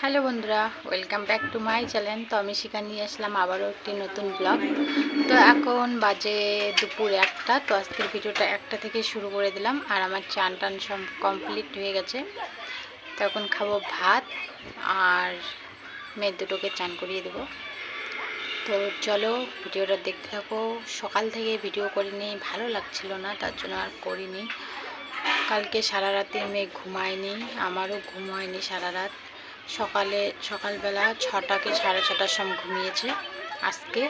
Hello বন্ধুরা, welcome back to my channel. তো আমি সেখানে নিয়ে আসলাম আবারও একটি নতুন ব্লগ। তো এখন বাজে দুপুর একটা, তো আজকের ভিডিওটা একটা থেকে শুরু করে দিলাম। আর আমার চান টান সব কমপ্লিট হয়ে গেছে। তো এখন খাব ভাত আর মেয়ে দুটোকে চান করিয়ে দেবো। তো চলো ভিডিওটা দেখতে থাকো। সকাল থেকে ভিডিও করিনি, ভালো লাগছিল না, তার জন্য আর করিনি। কালকে সারা রাতে মেয়ে ঘুমায়নি, আমারও ঘুম হয়নি সারা রাত। সকালে, সকালবেলা ছটাকে সাড়ে ছটার সময় ঘুমিয়েছে আজকে।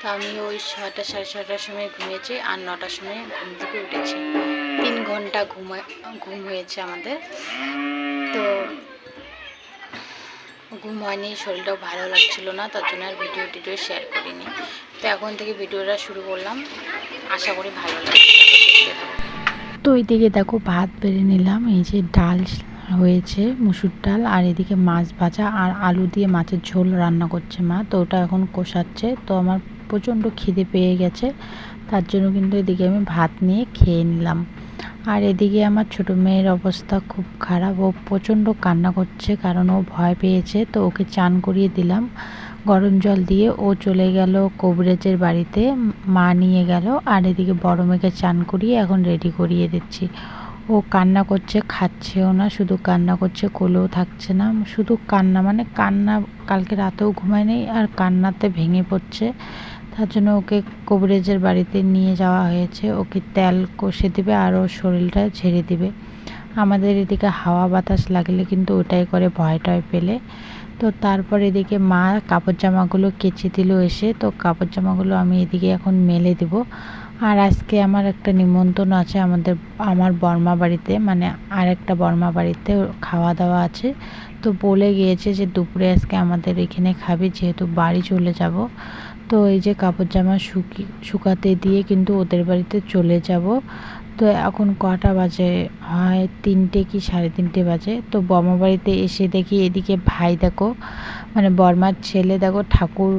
তো আমি ওই ছটা সাড়ে ছটার সময় ঘুমিয়েছি আর নটার সময় ঘুম থেকে উঠেছি। তিন ঘণ্টা ঘুম ঘুম হয়েছে আমাদের। তো ঘুম হয়নি, শরীরটাও ভালো লাগছিল না, তার জন্য আর ভিডিও টিডিও শেয়ার করিনি। তো এখন থেকে ভিডিওটা শুরু করলাম। আশা করি ভালো থাকো। তো ওইদিকে দেখো ভাত বেড়ে নিলাম, এই যে ডাল হয়েছে মুসুর ডাল আর এদিকে মাছ ভাজা আর আলু দিয়ে মাছের ঝোল রান্না করছে মা। তো ওটা এখন কষাচ্ছে। তো আমার প্রচণ্ড খিদে পেয়ে গেছে। তার জন্য কিন্তু এদিকে আমি ভাত নিয়ে খেয়ে নিলাম। আর এদিকে আমার ছোটো মেয়ের অবস্থা খুব খারাপ। ও প্রচণ্ড কান্না করছে কারণ ও ভয় পেয়েছে। তো ওকে চান করিয়ে দিলাম। গরম জল দিয়ে ও চলে গেল কবরেজের বাড়িতে। মা নিয়ে গেল আর এদিকে বড় মেয়েকে চান করিয়ে এখন রেডি করিয়ে দিচ্ছি। ও কান্না করছে, খাচ্ছেও না, শুধু কান্না করছে, কোলেও থাকছে না। শুধু কান্না মানে কান্না কালকে রাতেও ঘুমায় নেই আর কান্নাতে ভেঙে পড়ছে। তার জন্য ওকে কবরেজের বাড়িতে নিয়ে যাওয়া হয়েছে। ওকে তেল কষে দিবে আর ওর শরীরটা ঝেড়ে দিবে। আমাদের এদিকে হাওয়া বাতাস লাগলে কিন্তু ওটাই করে ভয় টয় পেলে। তো তারপর এদিকে মা কাপড় জামাগুলো কেচে দিল এসে। তো কাপড় জামাগুলো আমি এদিকে এখন মেলে দেব। আর আজকে আমার একটা নিমন্ত্রণ আছে আমাদের, আমার বর্মা বাড়িতে মানে আর একটা বর্মা বাড়িতে খাওয়া দাওয়া আছে। তো বলে গিয়েছে যে দুপুরে আজকে আমাদের এখানে খাবে, যেহেতু বাড়ি চলে যাব। তো এই যে কাপড় জামা শুকি, শুকাতে দিয়ে কিন্তু ওদের বাড়িতে চলে যাব। তো এখন কটা বাজে? হয় তিনটে কি সাড়ে তিনটে বাজে? তো বর্মা বাড়িতে এসে দেখি এদিকে ভাই দেখো মানে বর্মার ছেলে দেখো ঠাকুর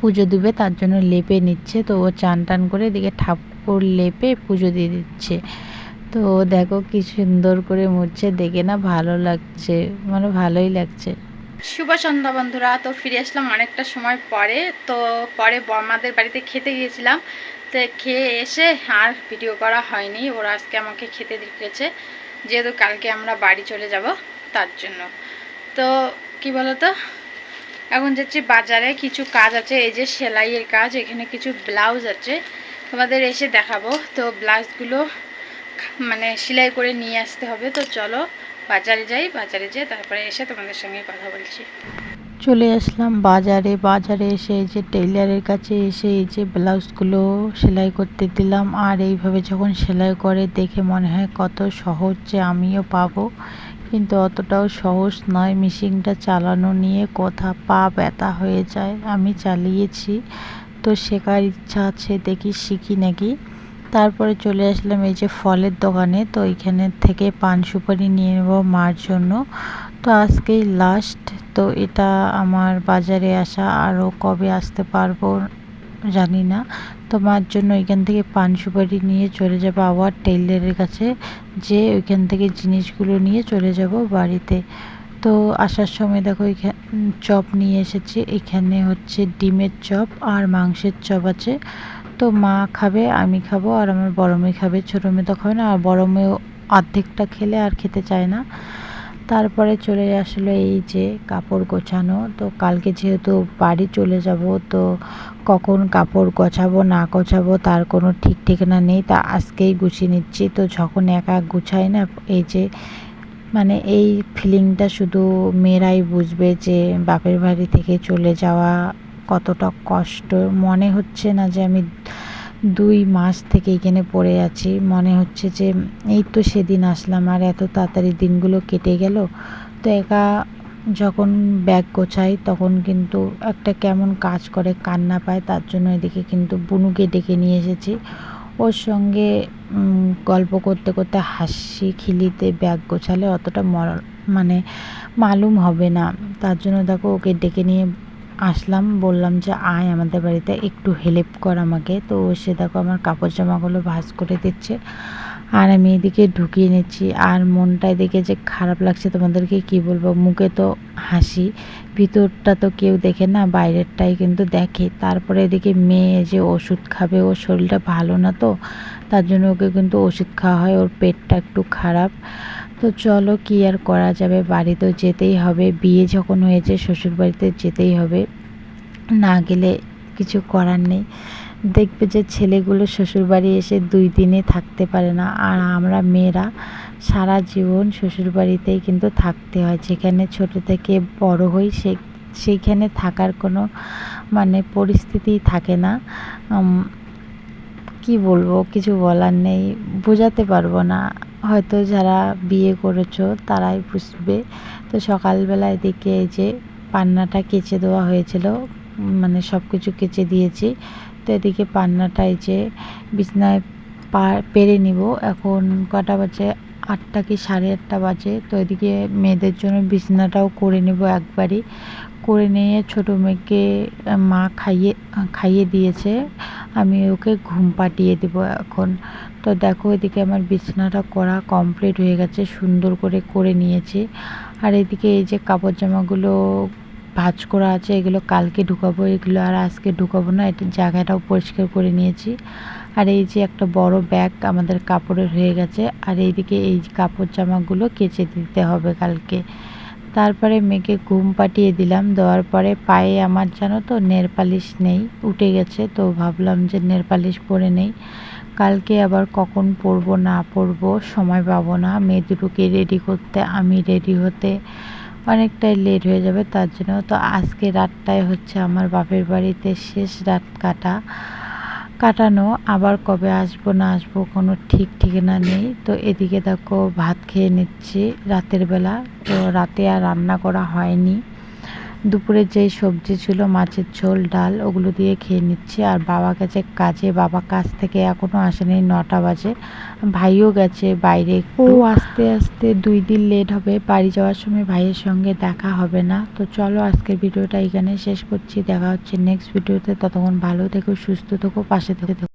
পুজো দিবে, তার জন্য লেপে নিচ্ছে। তো ও চান টান করে এদিকে ঠাকুর লেপে পুজো দিয়ে দিচ্ছে। তো দেখো কি সুন্দর করে মুড়ছে দেখে না ভালো লাগছে মানে ভালোই লাগছে। শুভ সন্ধ্যা বন্ধুরা, তো ফিরে আসলাম অনেকটা সময় পরে। তো পরে বর্মাদের বাড়িতে খেতে গিয়েছিলাম। তো খেয়ে এসে আর ভিডিও করা হয়নি, ওরা আজকে আমাকে খেতে দিয়েছে। যেহেতু কালকে আমরা বাড়ি চলে যাব, তার জন্য। তো কি বলতো? এখন যাচ্ছি বাজারে, কিছু কাজ আছে, এই যে সেলাইয়ের কাজ, এখানে কিছু ব্লাউজ আছে, তোমাদের এসে দেখাবো। তো ব্লাউজগুলো মানে সেলাই করে নিয়ে আসতে হবে, তো চলো বাজারে যাই, বাজারে যেয়ে তারপরে এসে তোমাদের সঙ্গে কথা বলছি। চলে আসলাম বাজারে বাজারে এসে এই যে টেইলারের কাছে এসে এই যে ব্লাউজগুলো সেলাই করতে দিলাম, আর এইভাবে যখন সেলাই করে দেখে মনে হয় কত সহজ যে আমিও পাবো। কিন্তু অতটাও সহজ নয়। মেশিনটা চালানো নিয়ে কথা, পা ব্যথা হয়ে যায়। আমি চালিয়েছি। তো শেখার ইচ্ছা আছে, দেখি শিখি নাকি। তারপরে চলে আসলাম এই যে ফলের দোকানে। তো এইখানে থেকে পান সুপারি নিয়ে নেব মার জন্য। তো আজকেই লাস্ট তো এটা আমার বাজারে আসা আরও কবে আসতে পারব জানি না। তো মার জন্য ওইখান থেকে পান সুপারি নিয়ে চলে যাব আবার টেইলারের কাছে, যে ওইখান থেকে জিনিসগুলো নিয়ে চলে যাব বাড়িতে। তো আসার সময় দেখো চপ নিয়ে এসেছি। এখানে হচ্ছে ডিমের চপ আর মাংসের চপ আছে। তো মা খাবে, আমি খাব আর আমার বড় মেয়ে খাবে। ছোটো মেয়ে তো খাবে না, আর বড় মেয়ে অর্ধেকটা খেলে আর খেতে চায় না। তারপরে চলে আসলো এই যে কাপড় গোছানো। তো কালকে যেহেতু বাড়ি চলে যাব, তো কখন কাপড় গোছাবো, না গোছাবো তার কোনো ঠিক ঠিকানা নেই। তা আজকেই গুছিয়ে নিচ্ছি। তো যখন একা গুছাই না, এই যে মানে এই ফিলিংটা শুধু মেয়েরাই বুঝবে যে বাপের বাড়ি থেকে চলে যাওয়া কতটা কষ্ট। মনে হচ্ছে না যে আমি দুই মাস থেকে এখানে পড়ে আছি। মনে হচ্ছে যে এই তো সেদিন আসলাম আর এত তাড়াতাড়ি দিনগুলো কেটে গেল। তো একা যখন ব্যাগ গোছাই তখন কিন্তু একটা কেমন কাজ করে, কান্না পায়। তার জন্য এদিকে কিন্তু বুনুকে ডেকে নিয়ে এসেছি। ওর সঙ্গে গল্প করতে করতে হাসি খিলিতে ব্যাগ গোছালে অতটা মানে মালুম হবে না। তার জন্য দেখো ওকে ডেকে নিয়ে আসলাম, বললাম যে, আয় আমাদের বাড়িতে, একটু হেল্প কর আমাকে। তো সে দেখো আমার কাপড় জামাগুলো ভাজ করে দিচ্ছে। আর আমি এদিকে ঢুকিয়ে নিচ্ছি। আর মনটা এদিকে যে খারাপ লাগছে, তোমাদেরকে কি বলব? মুখে তো হাসি, ভিতরটা তো কেউ দেখে না, বাইরেরটাই কিন্তু দেখে। তারপরে এদিকে মেয়ে যে ওষুধ খাবে, ওর শরীরটা ভালো না তো, তার জন্য ওকে কিন্তু ওষুধ খাওয়া হয়, ওর পেটটা একটু খারাপ। তো চলো কি আর করা যাবে? বাড়ি তো যেতেই হবে। বিয়ে যখন হয়েছে শ্বশুর বাড়িতে যেতেই হবে। না গেলে কিছু করার নেই। দেখবে যে ছেলেগুলো শ্বশুরবাড়ি এসে দুই দিনে থাকতে পারে না। আর আমরা মেয়েরা সারা জীবন শ্বশুরবাড়িতেই কিন্তু থাকতে হয়। যেখানে ছোট থেকে বড় হই, সে, সেইখানে থাকার কোনো মানে পরিস্থিতি থাকে না। কি বলব? কিছু বলার নেই। বোঝাতে পারব না। হয়তো যারা বিয়ে করেছ তারাই বুঝবে। তো সকালবেলা এদিকে এই যে পান্নাটা কেচে দেওয়া হয়েছিল মানে সব কিছু কেচে দিয়েছি। তো এদিকে পান্নাটা এই যে বিছনায় পা, পেরে নিব। এখন কটা বাজে? আটটা কি সাড়ে আটটা বাজে? তো এদিকে মেয়েদের জন্য বিছনাটাও করে নেব একবারই। করে নিয়ে ছোটো মেয়েকে মা খাইয়ে খাইয়ে দিয়েছে। আমি ওকে ঘুম পাঠিয়ে দেবো এখন। তো দেখো এদিকে আমার বিছানাটা করা কমপ্লিট হয়ে গেছে, সুন্দর করে করে নিয়েছি। আর এদিকে এই যে কাপড় জামাগুলো ভাজ করা আছে, এগুলো কালকে ঢুকাবো, এগুলো আর আজকে ঢুকাবো না, এটা জায়গাটাও পরিষ্কার করে নিয়েছি। আর এই যে একটা বড় ব্যাগ আমাদের কাপড়ের হয়ে গেছে, আর এইদিকে এই কাপড় জামাগুলো কেচে দিতে হবে কালকে। তারপরে মেয়েকে ঘুম পাঠিয়ে দিলাম, দেওয়ার পরে পায়ে আমার জানো তো নের পালিশ নেই, উঠে গেছে তো ভাবলাম যে নের পালিশ পরে নেই। কালকে আবার কখন পরবো না পরবো সময় পাবো না, মেয়ে দুটোকে রেডি করতে, আমি রেডি হতে অনেকটাই লেট হয়ে যাবে তার জন্য। তো আজকে রাতটাই হচ্ছে আমার বাপের বাড়িতে শেষ রাত কাটা। কাটানো, আবার কবে আসব, না আসব কোনো ঠিক ঠিকানা নেই। তো এদিকে দেখো ভাত খেয়ে নিচ্ছি রাতের বেলা। তো রাতে আর রান্না করা হয়নি। দুপুরে যেই সবজি ছিল, মাছের ঝোল, ডাল, ওগুলো দিয়ে খেয়ে নিচ্ছি। আর বাবা গেছে কাজে, বাবা কাজ থেকে এখনও আসেনি, নটা বাজে। ভাইও গেছে বাইরে ও আস্তে আস্তে দুই দিন লেট হবে, বাড়ি যাওয়ার সময় ভাইয়ের সঙ্গে দেখা হবে না। তো চলো আজকের ভিডিওটা এখানে শেষ করছি। দেখা হচ্ছে নেক্সট ভিডিওতে। ততক্ষণ ভালো থেকো, সুস্থ থেকো, পাশে থেকো।